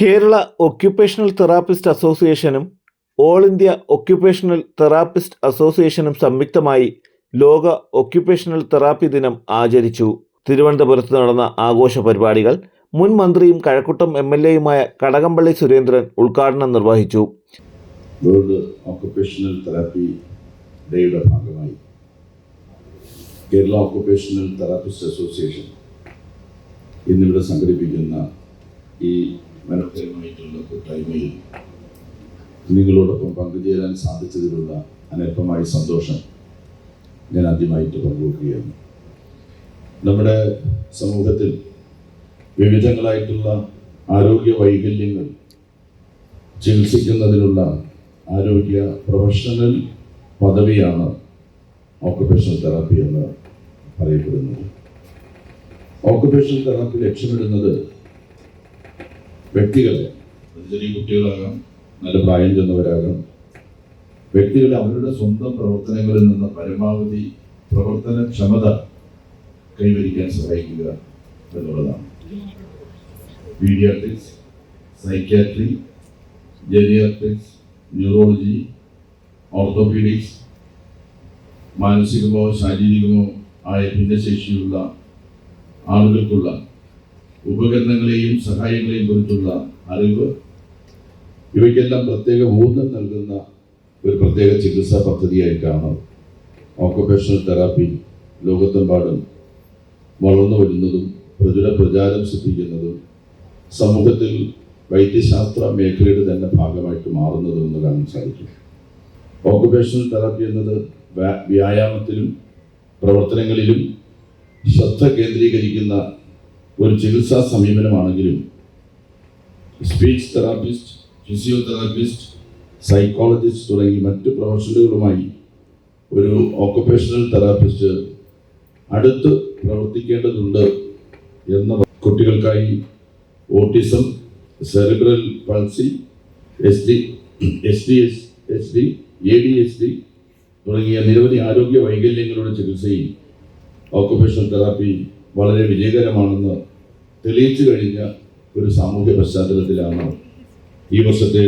Kerala occupational therapist അസോസിയേഷനും all India occupational therapist അസോസിയേഷനും സംയുക്തമായി ലോക ഒക്യുപ്പേഷണൽ തെറാപ്പി ദിനം ആചരിച്ചു. തിരുവനന്തപുരത്ത് നടന്ന ആഘോഷ പരിപാടികൾ മുൻ മന്ത്രിയും കഴക്കൂട്ടം എം എൽ എയുമായ കടകംപള്ളി സുരേന്ദ്രൻ ഉദ്ഘാടനം നിർവഹിച്ചു. വേൾഡ് ഓക്കുപേഷണൽ തെറാപ്പി ഡേയുടെ ഭാഗമായി കേരള ഓക്കുപേഷണൽ തെറാപ്പിസ്റ്റ് അസോസിയേഷൻ ഇന്നിവിടെ സംഘടിപ്പിക്കുന്ന ഈ മനോഹരമായിട്ടുള്ള കൂട്ടായ്മയിൽ നിങ്ങളോടൊപ്പം പങ്കുചേരാൻ സാധിച്ചതിലുള്ള അനൽപമായ സന്തോഷം ഞാൻ ആദ്യമായിട്ട് പങ്കുവെക്കുകയാണ്. നമ്മുടെ സമൂഹത്തിൽ വിവിധങ്ങളായിട്ടുള്ള ആരോഗ്യ വൈകല്യങ്ങൾ ചികിത്സിക്കുന്നതിനുള്ള ആരോഗ്യ പ്രൊഫഷണൽ പദവിയാണ് ഓക്കുപേഷണൽ തെറാപ്പി എന്ന് പറയപ്പെടുന്നത്. ഓക്കുപേഷണൽ തെറാപ്പി ലക്ഷ്യമിടുന്നത് വ്യക്തികളെ ചെറിയ കുട്ടികളാകാം നല്ല പ്രായം ചെന്നവരാകാം വ്യക്തികളെ അവരുടെ സ്വന്തം പ്രവർത്തനങ്ങളിൽ നിന്ന് പരമാവധി പ്രവർത്തനക്ഷമത കൈവരിക്കാൻ സഹായിക്കുക എന്നുള്ളതാണ്. Paediatrics psychiatry geriatrics neurology orthopaedics മാനസികമോ ശാരീരികമോ ആയ ഭിന്നശേഷിയുള്ള ആളുകൾക്കുള്ള ഉപകരണങ്ങളെയും സഹായങ്ങളെയും കുറിച്ചുള്ള അറിവ് ഇവയ്ക്കെല്ലാം പ്രത്യേക ഊന്നൽ നൽകുന്ന ഒരു പ്രത്യേക ചികിത്സാ പദ്ധതിയായി കാണാം. ഓക്കുപേഷണൽ തെറാപ്പി ലോകത്തെമ്പാടും വളർന്നു വരുന്നതും പ്രചുര പ്രചാരം സിദ്ധിക്കുന്നതും സമൂഹത്തിൽ വൈദ്യശാസ്ത്ര മേഖലയുടെ തന്നെ ഭാഗമായിട്ട് മാറുന്നതും എന്ന് കാണാൻ സാധിക്കും. ഓക്കുപേഷണൽ തെറാപ്പി എന്നത് വ്യായാമത്തിലും പ്രവർത്തനങ്ങളിലും ശ്രദ്ധ കേന്ദ്രീകരിക്കുന്ന ഒരു ചികിത്സാ സമീപനമാണെങ്കിലും സ്പീച്ച് തെറാപ്പിസ്റ്റ് ഫിസിയോതെറാപ്പിസ്റ്റ് സൈക്കോളജിസ്റ്റ് തുടങ്ങി മറ്റു പ്രൊഫഷണലുകളുമായി ഒരു ഓക്കുപേഷണൽ തെറാപ്പിസ്റ്റ് അടുത്ത് പ്രവർത്തിക്കേണ്ടതുണ്ട് എന്ന കുട്ടികൾക്കായി autism cerebral palsy S D S D S S D A D S D തുടങ്ങിയ നിരവധി ആരോഗ്യ വൈകല്യങ്ങളുടെ ചികിത്സയിൽ ഓക്കുപേഷണൽ തെറാപ്പി വളരെ വിജയകരമാണെന്ന് തെളിയിച്ചു കഴിഞ്ഞ ഒരു സാമൂഹ്യ പശ്ചാത്തലത്തിലാണ് ഈ വർഷത്തെ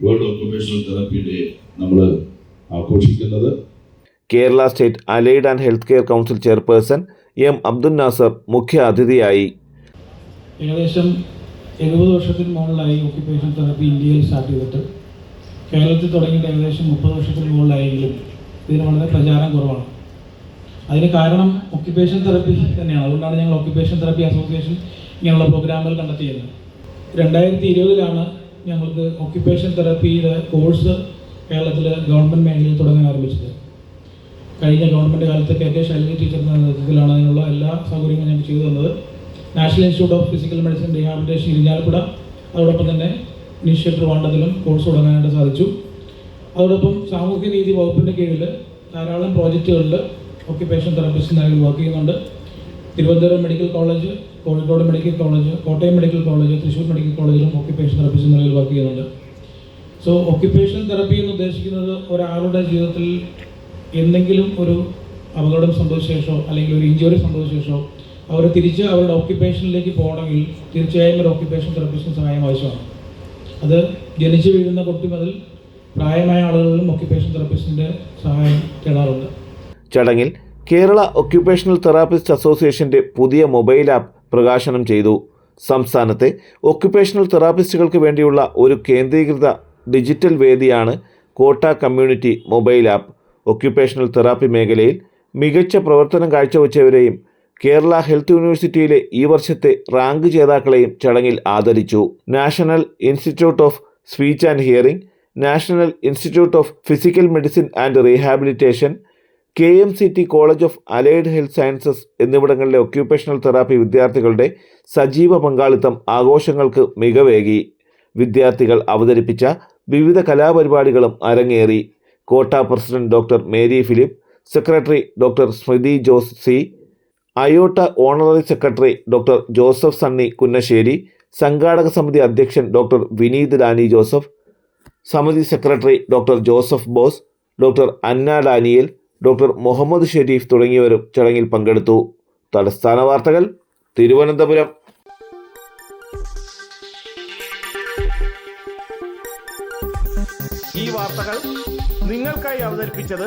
വേൾഡ് ഓക്കുപേഷണൽ തെറാപ്പി ഡേ നമ്മൾ ആഘോഷിക്കുന്നത്. Kerala state allied and health care council chairperson M Abdul Nasar മുഖ്യ അതിഥിയായി. ഏകദേശം എഴുപത് വർഷത്തിന് മുകളിലായി ഓക്യുപ്പേഷൻ തെറാപ്പി ഇന്ത്യയിൽ സ്റ്റാർട്ട് ചെയ്തിട്ട് കേരളത്തിൽ തുടങ്ങിയിട്ട് ഏകദേശം മുപ്പത് വർഷത്തിന് മുകളിലായെങ്കിലും ഇതിന് വളരെ പ്രചാരം കുറവാണ്. അതിന് കാരണം ഒക്യുപേഷൻ തെറപ്പി തന്നെയാണ്. അതുകൊണ്ടാണ് ഞങ്ങൾ ഒക്യുപേഷൻ തെറപ്പി അസോസിയേഷൻ ഇങ്ങനെയുള്ള പ്രോഗ്രാമുകൾ കണ്ടക്ട് ചെയ്യുന്നത്. രണ്ടായിരത്തി ഇരുപതിലാണ് ഞങ്ങൾക്ക് ഒക്യുപേഷൻ തെറപ്പിയുടെ കോഴ്സ് കേരളത്തിൽ ഗവൺമെന്റ് മേഖലയിൽ തുടങ്ങാൻ ആരംഭിച്ചത്. കഴിഞ്ഞ ഗവൺമെന്റ് കാലത്ത് കെ. കെ. ശൈലജ ടീച്ചറിന്റെ നേതൃത്വത്തിലാണ് അതിനുള്ള എല്ലാ സൗകര്യങ്ങളും ഞങ്ങൾക്ക് ചെയ്തു തന്നത്. National institute of physical medicine rehabilitation Irinjalakuda അതോടൊപ്പം തന്നെ ഇനിഷ്യേറ്റർ ട്രിവാണ്ടത്തിലും കോഴ്സ് തുടങ്ങാനായിട്ട് സാധിച്ചു. അതോടൊപ്പം സാമൂഹ്യ നീതി വകുപ്പിന്റെ കീഴിൽ ധാരാളം പ്രോജക്റ്റുകളിൽ ഓക്യുപ്പേഷൻ തെറപ്പിസ്റ്റിനായി വർക്ക് ചെയ്യുന്നുണ്ട്. Thiruvananthapuram medical college Kozhikode medical college Kottayam medical college Thrissur medical കോളേജിലും ഓക്യുപേഷൻ തെറപ്പിസ്റ്റ് വർക്ക് ചെയ്യുന്നുണ്ട്. സോ ഒക്യുപ്പേഷൻ തെറപ്പി എന്ന് ഉദ്ദേശിക്കുന്നത് ഒരാളുടെ ജീവിതത്തിൽ എന്തെങ്കിലും ഒരു അപകടം സംഭവിച്ച ശേഷമോ അല്ലെങ്കിൽ ഒരു ഇഞ്ചുറി സംഭവിച്ച ശേഷമോ അവർ തിരിച്ച് അവരുടെ ഓക്യുപ്പേഷനിലേക്ക് പോകണമെങ്കിൽ തീർച്ചയായും ഒരു ഓക്യുപ്പേഷൻ തെറപ്പിസ്റ്റിന് സഹായം ആവശ്യമാണ്. അത് ജനിച്ചു വീഴുന്ന കുട്ടി മുതൽ പ്രായമായ ആളുകളിലും ഓക്യുപ്പേഷൻ തെറപ്പിസ്റ്റിന്റെ സഹായം തേടാറുണ്ട്. ചടങ്ങിൽ കേരള ഒക്യുപേഷണൽ തെറാപ്പിസ്റ്റ് അസോസിയേഷന്റെ പുതിയ മൊബൈൽ ആപ്പ് പ്രകാശനം ചെയ്തു. സംസ്ഥാനത്തെ ഒക്യുപേഷണൽ തെറാപ്പിസ്റ്റുകൾക്ക് വേണ്ടിയുള്ള ഒരു കേന്ദ്രീകൃത ഡിജിറ്റൽ വേദിയാണ് KOTA community mobile app. Occupational therapy മേഖലയിൽ മികച്ച പ്രവർത്തനം കാഴ്ചവെച്ചവരെയും കേരള ഹെൽത്ത് യൂണിവേഴ്സിറ്റിയിലെ ഈ വർഷത്തെ റാങ്ക് ജേതാക്കളെയും ചടങ്ങിൽ ആദരിച്ചു. National institute of speech and hearing national institute of physical medicine and rehabilitation K M C T college of allied health sciences എന്നിവിടങ്ങളിലെ ഒക്യുപേഷണൽ തെറാപ്പി വിദ്യാർത്ഥികളുടെ സജീവ പങ്കാളിത്തം ആഘോഷങ്ങൾക്ക് മികവേകി. വിദ്യാർത്ഥികൾ അവതരിപ്പിച്ച വിവിധ കലാപരിപാടികളും അരങ്ങേറി. KOTA president doctor Mary Philip secretary doctor Smriti Jose C അയോട്ട honorary secretary doctor Joseph Sunny Kunnassery സംഘാടക സമിതി അധ്യക്ഷൻ ഡോക്ടർ വിനീത് ഡാനി ജോസഫ് സമിതി secretary doctor Joseph Bose doctor Anna Daniel doctor Muhammad Sharif തുടങ്ങിയവരും ചടങ്ങിൽ പങ്കെടുത്തു. തലസ്ഥാന വാർത്തകൾ തിരുവനന്തപുരം. ഈ വാർത്തകൾ നിങ്ങൾക്കായി അവതരിപ്പിച്ചത്